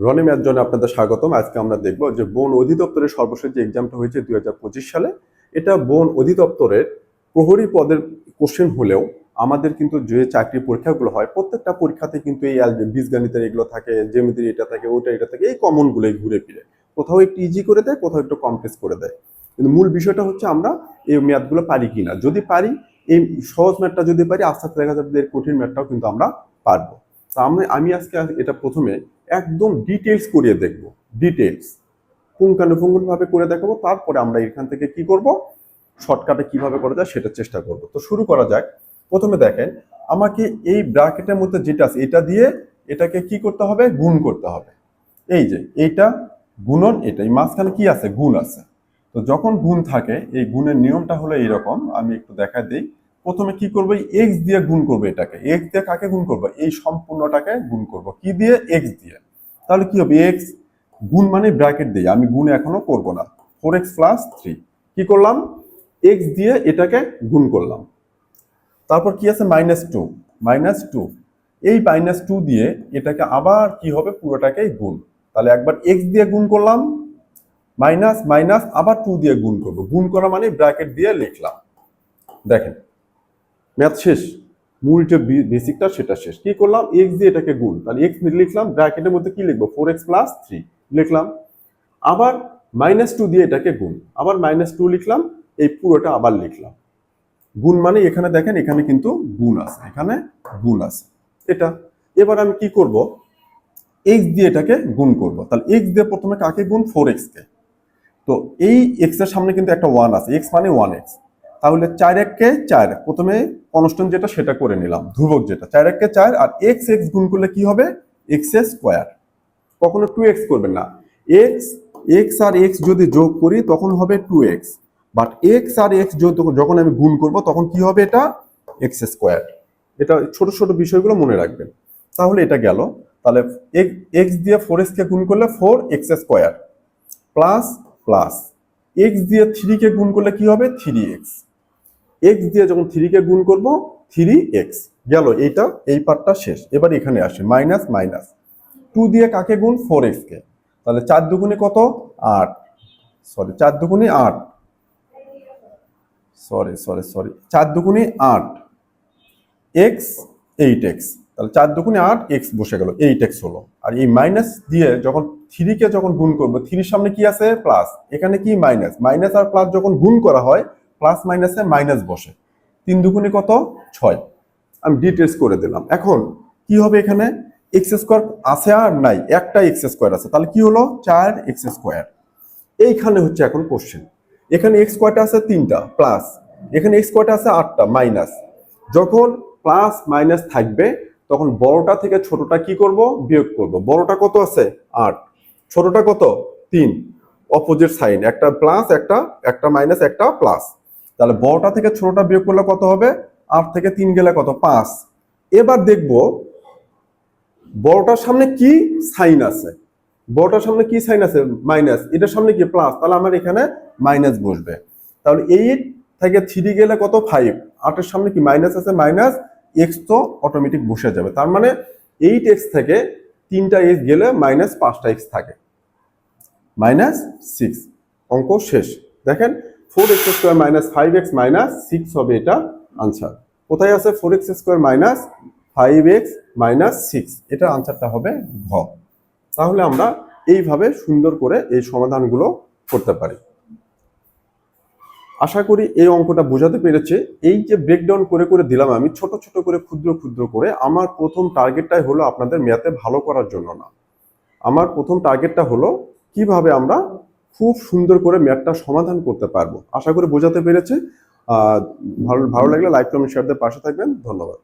Roni math জন্য আপনাদের স্বাগতম। আজকে আমরা দেখব যে বন অধিদপ্তরের সর্বশেষ যে এক্সামটা হয়েছে দু হাজার পঁচিশ সালে, এটা বন অধিদপ্তরের প্রহরী পদের কোশ্চেন হলেও আমাদের কিন্তু যে চাকরি পরীক্ষাগুলো হয়, প্রত্যেকটা পরীক্ষাতে কিন্তু এই বীজগণিতের এগুলো থাকে জেমিতির এটা থাকে, ওটা এটা থাকে, এই কমনগুলোই ঘুরে ফিরে। কোথাও একটু ইজি করে দেয়, কোথাও একটু কমপ্লেক্স করে দেয়। কিন্তু মূল বিষয়টা হচ্ছে আমরা এই ম্যাথগুলো পারি কিনা। যদি পারি, এই সহজ ম্যাথটা যদি পারি, আস্তে আস্তে দেখা যাবে এর কঠিন ম্যাথটাও কিন্তু আমরা পারব। তা আমরা আমি আজকে এটা প্রথমে একদম ডিটেলস করিয়ে দেখব। ডিটেলস পুঙ্খানুপুঙ্খভাবে করে দেখাবো। তারপরে আমরা এখান থেকে কি করব? শর্টকাটে কীভাবে করা যায় সেটা চেষ্টা করব। তো শুরু করা যাক। প্রথমে দেখেন, আমাকে এই ব্র্যাকেটের মধ্যে যেটা আছে, এটা দিয়ে এটাকে কি করতে হবে? গুণ করতে হবে। এই যে এইটা গুণন এটা এই মাঝখানে কি আছে? গুণ আছে। তো যখন গুণ থাকে, এই গুণের নিয়মটা হলো এইরকম। আমি একটু দেখা দিই। প্রথমে কি করব? এক্স দিয়ে গুণ করব এটাকে। এক্স দিয়ে কাকে গুণ করব? এই সম্পূর্ণটাকে গুণ করব। কি দিয়ে? এক্স দিয়ে। তাহলে কি হবে? এক্স গুণ মানে ব্র্যাকেট দিয়ে। আমি গুণ এখনও করব না। ফোর এক্স প্লাস থ্রি কি করলাম? এক্স দিয়ে এটাকে গুণ করলাম। তারপর কি আছে? মাইনাস টু মাইনাস টু এই মাইনাস টু দিয়ে এটাকে আবার কি হবে? পুরোটাকেই গুণ। তাহলে একবার এক্স দিয়ে গুণ করলাম। মাইনাস মাইনাস আবার টু দিয়ে গুণ করব। গুণ করা মানে ব্র্যাকেট দিয়ে লিখলাম। দেখেন। ম্যাথ শেষ। মূল যে বেসিকটা সেটা শেষ। কি করলাম? এক্স দিয়ে এটাকে গুণ। তাহলে এক্স লিখলাম, ব্র্যাকেটের মধ্যে কি লিখব? ফোর এক্স প্লাস থ্রি লিখলাম। আবার মাইনাস টু দিয়ে এটাকে গুণ। আবার মাইনাস টু লিখলাম, এই পুরোটা আবার লিখলাম। গুণ মানে এখানে দেখেন, এখানে কিন্তু গুণ আছে। এখানে গুণ আছে। এটা। এবার আমি কি করব? এক্স দিয়ে এটাকে গুণ করব। তাহলে এক্স দিয়ে প্রথমে কাকে গুণ? ফোর এক্স কে। তো এই এক্সের সামনে কিন্তু একটা ওয়ান আছে। এক্স মানে ওয়ান এক্স তাহলে চার এককে চার, প্রথমে কনস্ট্যান্ট যেটা সেটা করে নিলাম, ধ্রুবক যেটা, চার এককে চার আর এক্স এক্স গুণ করলে কি হবে? এক্স এ স্কোয়ার কখনো টু এক্স করবেন না। এক্স এক্স আর এক্স যদি যোগ করি তখন হবে টু এক্স বাট এক্স আর এক্স যখন আমি গুণ করব তখন কি হবে এটা? এক্স স্কোয়ার এটা ছোট ছোট বিষয়গুলো মনে রাখবেন। তাহলে এটা গেল। তাহলে এক্স দিয়ে ফোর এক্সকে গুণ করলে four X square plus plus X দিয়ে থ্রিকে গুণ করলে কি হবে? থ্রি এক্স এক্স দিয়ে যখন থ্রিকে গুণ করব থ্রি এক্স গেল, এইটা, এই পার্টটা শেষ। এবার এখানে আসে মাইনাস মাইনাস টু দিয়ে কাকে গুণ? ফোর এক্সকে তাহলে চার দুগুণে কত? আট। সরি চার দুগুণে আট। সরি সরি সরি চার দুগুণে আট। এক্স এইট এক্স তাহলে চার দুগুণে আট এক্স বসে গেল এইট এক্স হলো। আর এই মাইনাস দিয়ে যখন থ্রিকে যখন গুণ করব থ্রির সামনে কি আছে? প্লাস এখানে কি মাইনাস মাইনাস আর প্লাস যখন গুণ করা হয় প্লাস মাইনাসে মাইনাস বসে। তিন দুগুণে কত? ছয়। আমি ডিটেলস করে দিলাম। এখন কি হবে এখানে? এক্স স্কোয়ার আছে আর নাই, একটা এক্স স্কোয়ার আছে। তাহলে কি হলো? চার এক্স স্কোয়ার এইখানে হচ্ছে এখন কোশ্চেন এখানে এক্স কয়টা আছে তিনটা প্লাস এখানে এক্স কয়টা আছে আটটা মাইনাস যখন প্লাস মাইনাস থাকবে, তখন বড়টা থেকে ছোটটা কি করব? বিয়োগ করব। বড়টা কত আছে? আট। ছোটটা কত? তিন। অপোজিট সাইন একটা প্লাস একটা একটা মাইনাস একটা প্লাস তাহলে বড়টা থেকে ছোটটা বিয়োগ করলে কত হবে? আট থেকে তিন গেলে কত? পাঁচ। এবার দেখব, বড়টার সামনে কি সাইন আছে? বড়টার সামনে কি সাইন আছে? মাইনাস। এটার সামনে কি? প্লাস। তাহলে আমার এখানে মাইনাস বসবে। তাহলে এইট থেকে থ্রি গেলে কত? ফাইভ। আটের সামনে কি? মাইনাস আছে, মাইনাস। এক্স তো অটোমেটিক বসে যাবে। তার মানে এইট এক্স থেকে তিনটা এক্স গেলে মাইনাস পাঁচটা এক্স থাকে। Minus six. অঙ্ক শেষ। দেখেন four X square minus five X minus six হবে এটা আনসার কোথায় আছে four X square minus five X minus six এটার আনসারটা হবে ঘ। তাহলে আমরা এইভাবে সুন্দর করে এই সমাধানগুলো করতে পারি। আশা করি এই অঙ্কটা বোঝাতে পেরেছে। এই যে ব্রেকডাউন করে করে দিলাম আমি, ছোট ছোট করে, ক্ষুদ্র ক্ষুদ্র করে, আমার প্রথম টার্গেটটাই হলো আপনাদের ম্যাথে ভালো করার জন্য না। আমার প্রথম টার্গেটটা হলো কীভাবে আমরা খুব সুন্দর করে ম্যাথটা সমাধান করতে পারব। আশা করি বোঝাতে পেরেছে। আহ ভালো ভালো লাগলে লাইক কমেন্ট শেয়ার দিয়ে পাশে থাকবেন। ধন্যবাদ।